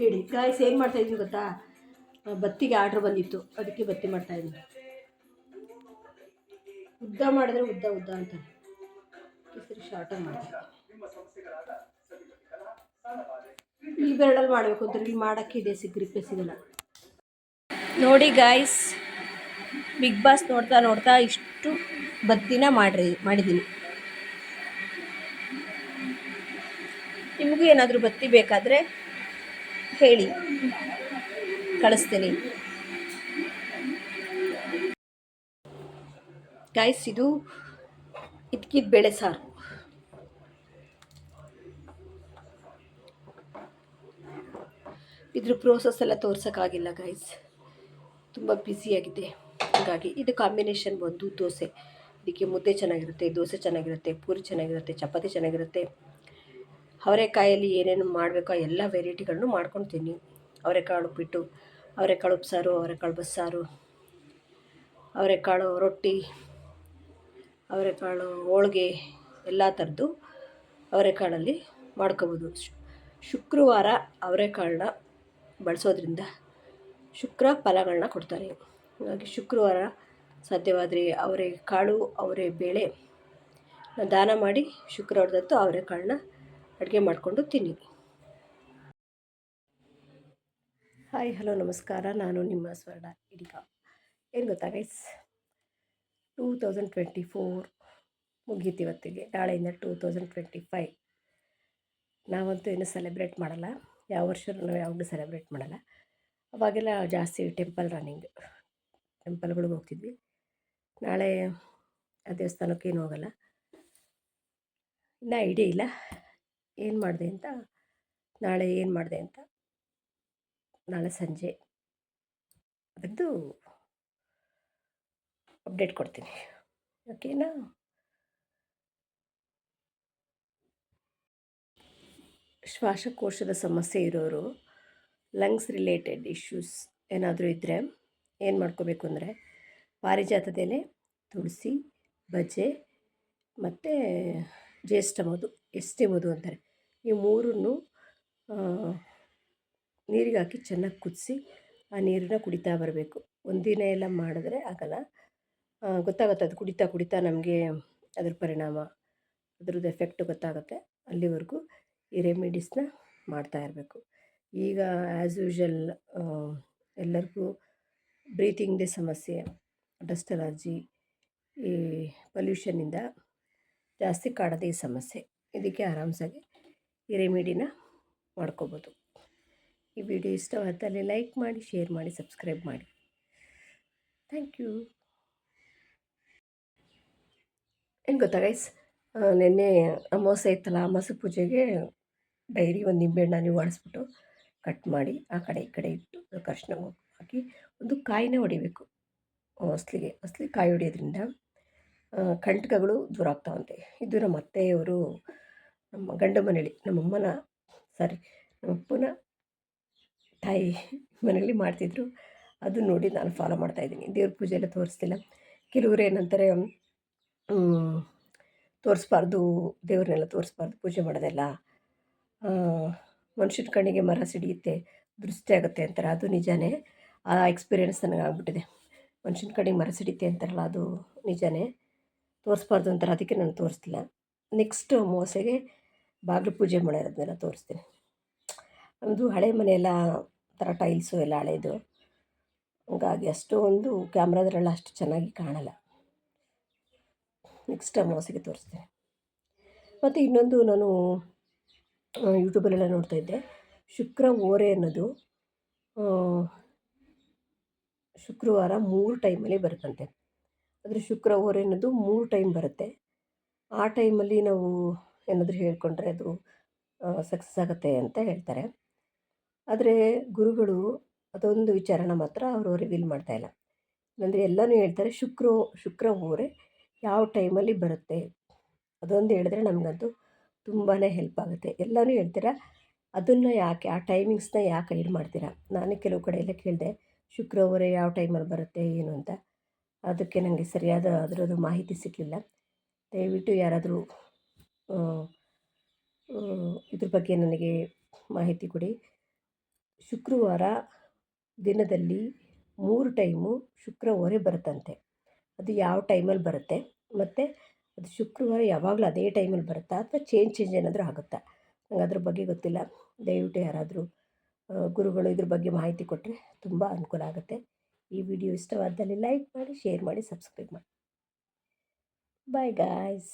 ಹೇಳಿ. ಗಾಯ್ಸ್ ಏನು ಮಾಡ್ತಾಯಿದ್ದೀನಿ ಗೊತ್ತಾ? ಬತ್ತಿಗೆ ಆರ್ಡ್ರ್ ಬಂದಿತ್ತು. ಅದಕ್ಕೆ ಬತ್ತಿ ಮಾಡ್ತಾಯಿದ್ದೀನಿ ಉದ್ದ ಮಾಡಿದ್ರೆ ಉದ್ದ ಉದ್ದ ಅಂತ ಸರಿ ಶಾರ್ಟಾಗಿ ಮಾಡ್ತೀನಿ ಈ ಬೆರಡಲ್ಲಿ ಮಾಡಬೇಕು ಅಂತ. ಇಲ್ಲಿ ಮಾಡೋಕ್ಕೆ ಇದೆ ಸಿಗ್ರಿಪ್ಪೆ ಸಿಗಲ್ಲ. ನೋಡಿ ಗಾಯ್ಸ್ ಬಿಗ್ ಬಾಸ್ ನೋಡ್ತಾ ನೋಡ್ತಾ ಇಷ್ಟು ಬತ್ತಿನ ಮಾಡ್ರಿ, ಮಾಡಿದ್ದೀನಿ. ನಿಮಗೂ ಏನಾದರೂ ಬತ್ತಿ ಬೇಕಾದರೆ ಹೇಳಿ. ಕಳಿಸ್ತೀನಿ. ಗಾಯ್ಸ್ ಇದು ಇದ್ಕಿದ ಬೇಳೆ ಸಾರು. ಇದ್ರ ಪ್ರೋಸೆಸ್ ಎಲ್ಲ ತೋರ್ಸೋಕ್ಕಾಗಿಲ್ಲ ಗೈಸ್ ತುಂಬ ಬ್ಯುಸಿಯಾಗಿದೆ ಹಾಗಾಗಿ ಇದು ಕಾಂಬಿನೇಷನ್ ಬಂದು ದೋಸೆ. ಇದಕ್ಕೆ ಮುದ್ದೆ ಚೆನ್ನಾಗಿರುತ್ತೆ, ದೋಸೆ ಚೆನ್ನಾಗಿರುತ್ತೆ, ಪೂರಿ ಚೆನ್ನಾಗಿರುತ್ತೆ, ಚಪಾತಿ ಚೆನ್ನಾಗಿರುತ್ತೆ. ಅವರೆಕಾಯಲ್ಲಿ ಏನೇನು ಮಾಡಬೇಕೋ ಎಲ್ಲ ವೆರೈಟಿಗಳನ್ನು ತಿನ್ನಿ. ಅವರೆಕಾಳು ಉಪ್ಪಿಟ್ಟು ಅವರೆಕಾಳು ಉಪ್ಸಾರು, ಅವರೆಕಾಳು ಬಸ್ಸಾರು, ಅವರೆಕಾಳು ರೊಟ್ಟಿ, ಅವರೆಕಾಳು ಹೋಳಿಗೆ ಎಲ್ಲ ಥರದ್ದು ಅವರೆಕಾಳಲ್ಲಿ ಮಾಡ್ಕೋಬೋದು. ಶುಕ್ರವಾರ ಅವರೆಕಾಳನ್ನ ಬಳಸೋದ್ರಿಂದ ಶುಕ್ರ ಫಲಗಳನ್ನ ಕೊಡ್ತಾರೆ. ಹಾಗಾಗಿ ಶುಕ್ರವಾರ ಸಾಧ್ಯವಾದರೆ ಅವರೆ ಕಾಳು ಅವರೆ ಬೇಳೆ ದಾನ ಮಾಡಿ ಶುಕ್ರವಾರದತ್ತು ಅವರೆಕಾಳನ್ನ ಅಡುಗೆ ಮಾಡಿಕೊಂಡು ತಿನ್ನಿ. ಹಾಯ್ ಹಲೋ ನಮಸ್ಕಾರ. ನಾನು ನಿಮ್ಮ ಸ್ವರ್ಣ ಇಡಿಗ. ಏನು ಗೊತ್ತಾ guys two thousand twenty four ಮುಗೀತು ಇವತ್ತಿಗೆ. ನಾಳೆಯಿಂದ ಟೂ ತೌಸಂಡ್ ಟ್ವೆಂಟಿ ಫೈವ್ ನಾವಂತೂ ಏನು ಸೆಲೆಬ್ರೇಟ್ ಮಾಡಲ್ಲ. ಯಾವ ವರ್ಷ ನಾವು ಯಾವಾಗಲೂ ಸೆಲೆಬ್ರೇಟ್ ಮಾಡಲ್ಲ. ಅವಾಗೆಲ್ಲ ಜಾಸ್ತಿ ಟೆಂಪಲ್ ರನ್ನಿಂಗ್ ಟೆಂಪಲ್ಗಳಿಗೆ ಹೋಗ್ತಿದ್ವಿ. ನಾಳೆ ಆ ದೇವಸ್ಥಾನಕ್ಕೇನು ಹೋಗಲ್ಲ. ಇನ್ನೂ ಐಡಿಯಾ ಇಲ್ಲ. ಏನು ಮಾಡಿದೆ ಅಂತ, ನಾಳೆ ಏನು ಮಾಡಿದೆ ಅಂತ, ನಾಳೆ ಸಂಜೆ ಅದರದ್ದು ಅಪ್ಡೇಟ್ ಕೊಡ್ತೀನಿ. ಓಕೆನಾ ಶ್ವಾಸಕೋಶದ ಸಮಸ್ಯೆ ಇರೋರು ಲಂಗ್ಸ್ ರಿಲೇಟೆಡ್ ಇಶ್ಯೂಸ್ ಏನಾದರೂ ಇದ್ದರೆ ಏನು ಮಾಡ್ಕೋಬೇಕು ಅಂದರೆ ಪಾರಿಜಾತದ ಎಲೆ, ತುಳಸಿ, ಬಜೆ ಮತ್ತು ಜ್ಯೇಷ್ಠ ಮಧು, ಎಷ್ಟೇ ಮಧು ಅಂತಾರೆ. ಈ ಮೂರನ್ನು ನೀರಿಗೆ ಹಾಕಿ ಚೆನ್ನಾಗಿ ಕುದಿಸಿ ಆ ನೀರನ್ನ ಕುಡಿತಾ ಬರಬೇಕು. ಒಂದಿನ ಎಲ್ಲ ಮಾಡಿದ್ರೆ ಆಗಲ್ಲ. ಗೊತ್ತಾಗುತ್ತೆ ಅದು ಕುಡಿತಾ ಕುಡಿತಾ ನಮಗೆ ಅದ್ರ ಪರಿಣಾಮ, ಅದ್ರದ್ದು ಎಫೆಕ್ಟ್ ಗೊತ್ತಾಗುತ್ತೆ. ಅಲ್ಲಿವರೆಗೂ ಈ ರೆಮಿಡೀಸ್ನ ಮಾಡ್ತಾ ಇರಬೇಕು. ಈಗ ಆ್ಯಸ್ ಯೂಶಲ್ ಎಲ್ಲರಿಗೂ ಬ್ರೀತಿಂಗ್ದೇ ಸಮಸ್ಯೆ ಡಸ್ಟ್ ಅಲರ್ಜಿ ಈ ಪೊಲ್ಯೂಷನ್ನಿಂದ ಜಾಸ್ತಿ ಕಾಡೋದೇ ಸಮಸ್ಯೆ. ಇದಕ್ಕೆ ಆರಾಮ್ಸಾಗಿ ಈ ರೆಮಿಡಿನ ಮಾಡ್ಕೋಬೋದು. ಈ ವಿಡಿಯೋ ಇಷ್ಟವಾದಲ್ಲಿ ಲೈಕ್ ಮಾಡಿ, ಶೇರ್ ಮಾಡಿ, ಸಬ್ಸ್ಕ್ರೈಬ್ ಮಾಡಿ. Thank you. ಏನು ಗೊತ್ತಾ ಗೈಸ್ ನಿನ್ನೆ ಅಮಾವಾಸ್ಯೆ ಇತ್ತಲ್ಲ, ಅಮಾವಾಸ್ಯೆ ಪೂಜೆಗೆ ಡೈರಿ ಒಂದು ನಿಂಬೆಹಣ್ಣು ನೀವು ಆಡಿಸ್ಬಿಟ್ಟು ಕಟ್ ಮಾಡಿ ಆ ಕಡೆ ಈ ಕಡೆ ಇಟ್ಟು ಕರ್ಷಣ ಹಾಕಿ ಒಂದು ಕಾಯಿನೇ ಹೊಡಿಬೇಕು. ಹೊಸ್ಲಿಗೆ ಹೊಸ್ಲಿಗೆ ಕಾಯಿ ಹೊಡಿಯೋದ್ರಿಂದ ಕಂಟಕಗಳು ದೂರ ಆಗ್ತಾವಂತೆ. ಇದು ನಮ್ಮ ಅತ್ತೆಯವರು ನಮ್ಮ ಗಂಡ ಮನೇಲಿ ನಮ್ಮಮ್ಮನ ಸಾರಿ ನಮ್ಮಪ್ಪನ ತಾಯಿ ಮನೇಲಿ ಮಾಡ್ತಿದ್ರು. ಅದು ನೋಡಿ ನಾನು ಫಾಲೋ ಮಾಡ್ತಾಯಿದ್ದೀನಿ ದೇವ್ರ ಪೂಜೆ ಎಲ್ಲ ತೋರಿಸ್ತಿಲ್ಲ. ಕೆಲವರು ಏನಂತಾರೆ ತೋರಿಸ್ಬಾರ್ದು, ದೇವ್ರನ್ನೆಲ್ಲ ತೋರಿಸ್ಬಾರ್ದು, ಪೂಜೆ ಮಾಡೋದೆಲ್ಲ. ಮನುಷ್ಯನ ಕಣ್ಣಿಗೆ ಮರ ಸಿಡಿಯುತ್ತೆ, ದೃಷ್ಟಿ ಆಗುತ್ತೆ ಅಂತಾರೆ. ಅದು ನಿಜಾನೇ. ಆ ಎಕ್ಸ್ಪೀರಿಯೆನ್ಸ್ ನನಗೆ ಆಗ್ಬಿಟ್ಟಿದೆ. ಮನುಷ್ಯನ ಕಣ್ಣಿಗೆ ಮರ ಸಿಡಿಯುತ್ತೆ ಅಂತಾರಲ್ಲ, ಅದು ನಿಜಾನೇ. ತೋರಿಸ್ಬಾರ್ದು ಅಂತಾರೆ. ಅದಕ್ಕೆ ನಾನು ತೋರಿಸ್ತಿಲ್ಲ. ನೆಕ್ಸ್ಟ್ ಅಮಾವಾಸ್ಯೆಗೆ ಬಾಗಿಲು ಪೂಜೆ ಮಾಡಿರೋದನ್ನೆಲ್ಲ ತೋರಿಸ್ತೀನಿ. ನಮ್ಮದು ಹಳೆ ಮನೆಯೆಲ್ಲ ಥರ ಟೈಲ್ಸು ಎಲ್ಲ ಹಳೇದು. ಹಂಗಾಗಿ ಅಷ್ಟೊಂದು ಕ್ಯಾಮ್ರಾದ್ರೆಲ್ಲ ಅಷ್ಟು ಚೆನ್ನಾಗಿ ಕಾಣಲ್ಲ. ನೆಕ್ಸ್ಟ್ ಅಮಾವಾಸ್ಯೆಗೆ ತೋರಿಸ್ತೀನಿ. ಮತ್ತು ಇನ್ನೊಂದು ನಾನು ಯೂಟ್ಯೂಬಲ್ಲೆಲ್ಲ ನೋಡ್ತಾಯಿದ್ದೆ ಶುಕ್ರ ಓರೆ ಅನ್ನೋದು ಶುಕ್ರವಾರ ಮೂರು ಟೈಮಲ್ಲಿ ಬರುತ್ತಂತೆ. ಆದರೆ ಶುಕ್ರ ಓರೆ ಅನ್ನೋದು ಮೂರು ಟೈಮ್ ಬರುತ್ತೆ. ಆ ಟೈಮಲ್ಲಿ ನಾವು ಏನಾದರೂ ಹೇಳಿಕೊಂಡ್ರೆ ಅದು ಸಕ್ಸಸ್ ಆಗುತ್ತೆ ಅಂತ ಹೇಳ್ತಾರೆ. ಆದರೆ ಗುರುಗಳು ಅದೊಂದು ವಿಚಾರನ ಮಾತ್ರ ಅವರು ರಿವೀಲ್ ಮಾಡ್ತಾಯಿಲ್ಲ ಅಂದರೆ ಎಲ್ಲನೂ ಹೇಳ್ತಾರೆ, ಶುಕ್ರ ಶುಕ್ರ ಹೋರೆ ಯಾವ ಟೈಮಲ್ಲಿ ಬರುತ್ತೆ? ಅದೊಂದು ಹೇಳಿದ್ರೆ ನಮಗಂತೂ ತುಂಬಾ ಹೆಲ್ಪ್ ಆಗುತ್ತೆ. ಎಲ್ಲನೂ ಹೇಳ್ತೀರಾ, ಅದನ್ನು ಯಾಕೆ, ಆ ಟೈಮಿಂಗ್ಸ್ನ ಯಾಕೆ ಐಡ್ ಮಾಡ್ತೀರಾ? ನಾನು ಕೆಲವು ಕಡೆ ಎಲ್ಲ ಕೇಳಿದೆ ಶುಕ್ರವಾರ ಯಾವ ಟೈಮಲ್ಲಿ ಬರುತ್ತೆ, ಏನು ಅಂತ? ಅದಕ್ಕೆ ನನಗೆ ಸರಿಯಾದ ಅದರದ್ದು ಮಾಹಿತಿ ಸಿಗಲಿಲ್ಲ. ದಯವಿಟ್ಟು ಯಾರಾದರೂ ಇದ್ರ ಬಗ್ಗೆ ನನಗೆ ಮಾಹಿತಿ ಕೊಡಿ. ಶುಕ್ರವಾರ ದಿನದಲ್ಲಿ ಮೂರು ಟೈಮು ಶುಕ್ರ ಹೊರೆ ಬರುತ್ತಂತೆ. ಅದು ಯಾವ ಟೈಮಲ್ಲಿ ಬರುತ್ತೆ? ಮತ್ತು ಅದು ಶುಕ್ರವಾರ ಯಾವಾಗಲೂ ಅದೇ ಟೈಮಲ್ಲಿ ಬರುತ್ತಾ? ಅಥವಾ ಚೇಂಜ್ ಚೇಂಜ್ ಏನಾದರೂ ಆಗುತ್ತಾ? ನಂಗೆ ಅದ್ರ ಬಗ್ಗೆ ಗೊತ್ತಿಲ್ಲ. ದಯವಿಟ್ಟು ಯಾರಾದರೂ ಗುರುಗಳು ಇದ್ರ ಬಗ್ಗೆ ಮಾಹಿತಿ ಕೊಟ್ಟರೆ ತುಂಬ ಅನುಕೂಲ ಆಗುತ್ತೆ. ಈ ವಿಡಿಯೋ ಇಷ್ಟವಾದಲ್ಲಿ ಲೈಕ್ ಮಾಡಿ ಶೇರ್ ಮಾಡಿ ಸಬ್ಸ್ಕ್ರೈಬ್ ಮಾಡಿ. Bye guys